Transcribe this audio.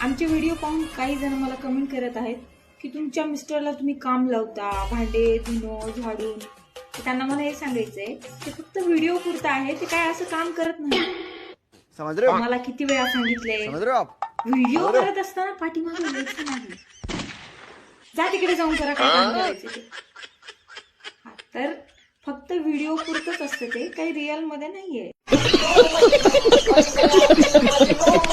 आमचे व्हिडिओ पाहून काही जण मला कमेंट करत आहेत की तुमच्या मिस्टरला तुम्ही काम लावता भांडे धुणं झाडून. त्यांना मला हे सांगायचंय ते फक्त व्हिडिओ पुरतं आहे ते काय असं काम करत नाही. मला किती वेळा बाप? व्हिडिओ करत असताना पाठीमागे यायचं नाही जा तिकडे जाऊन करा काय काम करायचं ते. तर फक्त व्हिडिओ पुरतच असतं ते. काही रिअलमध्ये नाहीये.